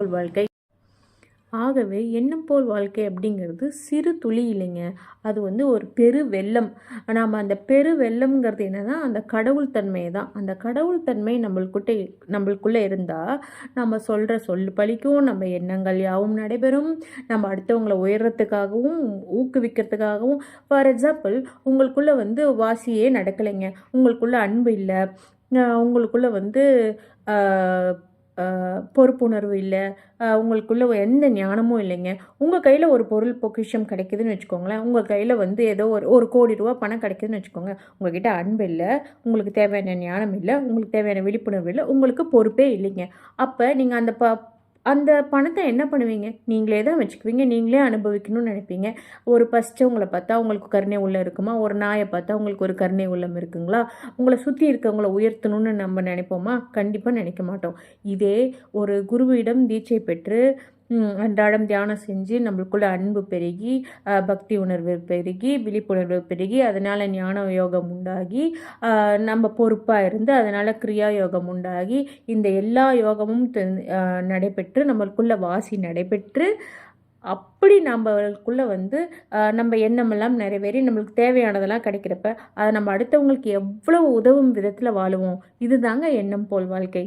போல் வாழ்க்கை. ஆகவே எண்ணம் போல் வாழ்க்கை அப்படிங்கிறது சிறு துளி இல்லைங்க. அது வந்து ஒரு பெரு வெள்ளம். நாம் அந்த பெரு வெள்ளம்ங்கிறது என்னென்னா அந்த கடவுள் தன்மையை தான். அந்த கடவுள் தன்மை நம்மளுக்குட்டே நம்மளுக்குள்ளே இருந்தால் நம்ம சொல்கிற சொல் பழிக்கும் நம்ம எண்ணங்கள் யாவும் நடைபெறும். நம்ம அடுத்தவங்களை உயர்றதுக்காகவும் ஊக்குவிக்கிறதுக்காகவும். ஃபார் எக்ஸாம்பிள் உங்களுக்குள்ளே வந்து வாசியே நடக்கலைங்க. உங்களுக்குள்ளே அன்பு இல்லை. உங்களுக்குள்ளே வந்து பொறுப்புணர்வு இல்லை. உங்களுக்குள்ள எந்த ஞானமும் இல்லைங்க. உங்கள் கையில் ஒரு பொருள் பொக்கிஷம் கிடைக்குதுன்னு வச்சுக்கோங்களேன். உங்கள் கையில் வந்து ஏதோ ஒரு ஒரு கோடி ரூபா பணம் கிடைக்குதுன்னு வச்சுக்கோங்க. உங்ககிட்ட அன்பு இல்லை உங்களுக்கு தேவையான ஞானம் இல்லை உங்களுக்கு தேவையான விழிப்புணர்வு இல்லை உங்களுக்கு பொறுப்பே இல்லைங்க. அப்போ நீங்கள் அந்த ப அந்த பணத்தை என்ன பண்ணுவீங்க? நீங்களே தான் வச்சுக்குவீங்க. நீங்களே அனுபவிக்கணும்னு நினைப்பீங்க. ஒரு உங்களை பார்த்தா உங்களுக்கு கருணை உள்ளம் இருக்குமா? ஒரு நாயை பார்த்தா உங்களுக்கு ஒரு கருணை உள்ளம் இருக்குங்களா? உங்களை சுற்றி இருக்கவங்களை உயர்த்தணும்னு நம்ம நினைப்போமா? கண்டிப்பாக நினைக்க மாட்டோம். இதே ஒரு குருவிடம் தீட்சை பெற்று அன்றாடம் தியானம் செஞ்சு நம்மளுக்குள்ள அன்பு பெருகி பக்தி உணர்வு பெருகி விழிப்புணர்வு பெருகி அதனால் ஞான யோகம் உண்டாகி நம்ம பொறுப்பாக இருந்து அதனால் கிரியா யோகம் உண்டாகி இந்த எல்லா யோகமும் நடைபெற்று நம்மளுக்குள்ள வாசி நடைபெற்று அப்படி நம்மளுக்குள்ளே வந்து நம்ம எண்ணமெல்லாம் நிறைவேறி நம்மளுக்கு தேவையானதெல்லாம் கிடைக்கிறப்ப அதை நம்ம அடுத்தவங்களுக்கு எவ்வளோ உதவும் விதத்தில் வாழுவோம். இதுதாங்க எண்ணம் போல் வாழ்க்கை.